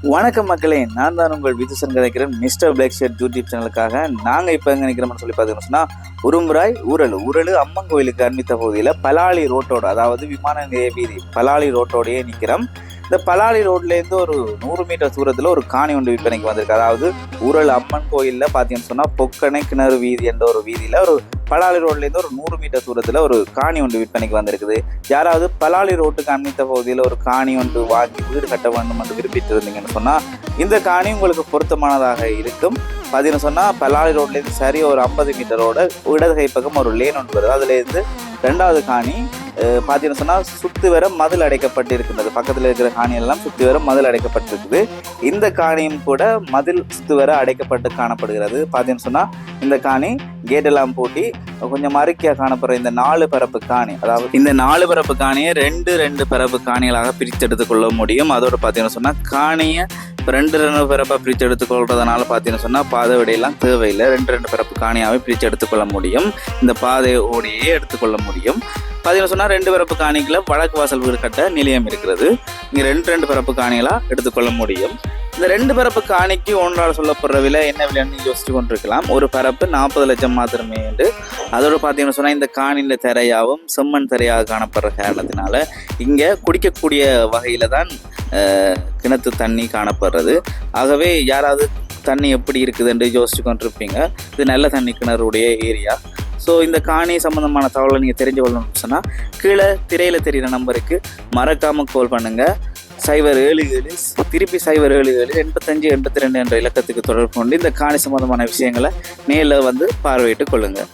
வணக்கம் மக்களே நான் தான் உங்கள் விதுசன் கதைக்கிறேன் மிஸ்டர் பிளாக் ஷேட் யூடியூப் சேனலுக்காக நாங்கள் இப்போ எங்கே நிற்கிறோம்னு சொல்லி பார்த்தீங்கன்னு சொன்னால் உருமுராய் ஊரல் ஊரல் அம்மன் கோயிலுக்கு அண்மித்த பகுதியில் பலாலி ரோட்டோட அதாவது விமான நிலைய வீதி பலாலி ரோட்டோடையே நிற்கிறோம் இந்த பலாலி ரோட்லேருந்து ஒரு நூறு மீட்டர் தூரத்தில் ஒரு காணி ஒன்று விற்பனைக்கு வந்திருக்கு. அதாவது ஊரல் அம்மன் கோயிலில் பார்த்தீங்கன்னு சொன்னால் பொக்கணை கிணறு வீதி என்ற ஒரு வீதியில் ஒரு பலாலி ரோட்லேருந்து ஒரு நூறு மீட்டர் தூரத்தில் ஒரு காணி ஒன்று விற்பனைக்கு வந்திருக்குது. யாராவது பலாலி ரோட்டுக்கு அண்மித்த பகுதியில் ஒரு காணி ஒன்று வாங்கி வீடு கட்ட வேண்டும் என்று விரும்பிட்டு இருந்தீங்கன்னு சொன்னால் இந்த காணி உங்களுக்கு பொருத்தமானதாக இருக்கும். பார்த்தீங்கன்னு சொன்னால் பலாலி ரோட்லேருந்து சரி ஒரு ஐம்பது மீட்டரோட இடது கை பக்கம் ஒரு லேன் ஒன்று வருது. அதுலேருந்து ரெண்டாவது காணி பார்த்தீங்கன்னு சொன்னால் சுத்து வர மதில் அடைக்கப்பட்டு இருக்கிறது பக்கத்தில் இருக்கிற காணியெல்லாம் சுற்றி வர மதில் அடைக்கப்பட்டிருக்குது. இந்த காணியும் கூட மதில் சுத்து வர அடைக்கப்பட்டு காணப்படுகிறது. பார்த்தீங்கன்னு சொன்னால் இந்த காணி கேட்டெல்லாம் பூட்டி கொஞ்சம் மறுக்கியாக காணப்படுற இந்த நாலு பரப்பு காணி அதாவது இந்த நாலு பரப்பு காணியை ரெண்டு ரெண்டு பரப்பு காணிகளாக பிரித்து எடுத்துக்கொள்ள முடியும். அதோடு பார்த்தீங்கன்னு சொன்னால் காணியை இப்போ ரெண்டு ரெண்டு பிறப்பாக பிரித்து எடுத்துக்கொள்றதுனால பார்த்தீங்கன்னு சொன்னால் பாதை விடையெல்லாம் தேவையில்லை. ரெண்டு ரெண்டு பிறப்பு காணியாகவே பிரித்து எடுத்துக்கொள்ள முடியும். இந்த பாதை ஓடியே எடுத்துக்கொள்ள முடியும். பார்த்தீங்கன்னா சொன்னால் ரெண்டு பிறப்பு காணிக்குள்ள வழக்கு வாசல் வீடு கட்ட நிலையம் இருக்கிறது. இங்கே ரெண்டு ரெண்டு பிறப்பு காணிகளாக எடுத்துக்கொள்ள முடியும். இந்த ரெண்டு பரப்பு காணிக்கு ஒன்றால் சொல்லப்படுற விலை என்ன விலைன்னு யோசிச்சு கொண்டிருக்கலாம். ஒரு பரப்பு நாற்பது லட்சம் மாத்திரமே என்று. அதோட பார்த்தீங்கன்னு சொன்னால் இந்த காணின் திரையாகவும் செம்மண் திரையாக காணப்படுற காரணத்தினால இங்கே குடிக்கக்கூடிய வகையில் தான் கிணத்து தண்ணி காணப்படுறது. ஆகவே யாராவது தண்ணி எப்படி இருக்குது என்று யோசிச்சு கொண்டிருப்பீங்க. இது நல்ல தண்ணி கிணறுடைய ஏரியா. ஸோ இந்த காணி சம்மந்தமான தகவலை நீங்கள் தெரிஞ்சு கொள்ளணும்னு சொன்னால் கீழே திரையில் தெரிகிற நம்பருக்கு மறக்காமல் கால் பண்ணுங்கள் சைபர் ஏழு ஏழு திருப்பி சைபர் ஏழு ஏழு எண்பத்தஞ்சு எண்பத்தி ரெண்டு என்ற இலக்கத்துக்கு தொடர்பு கொண்டு இந்த காணி சம்மந்தமான விஷயங்களை நேரில் வந்து பார்வையிட்டு கொள்ளுங்கள்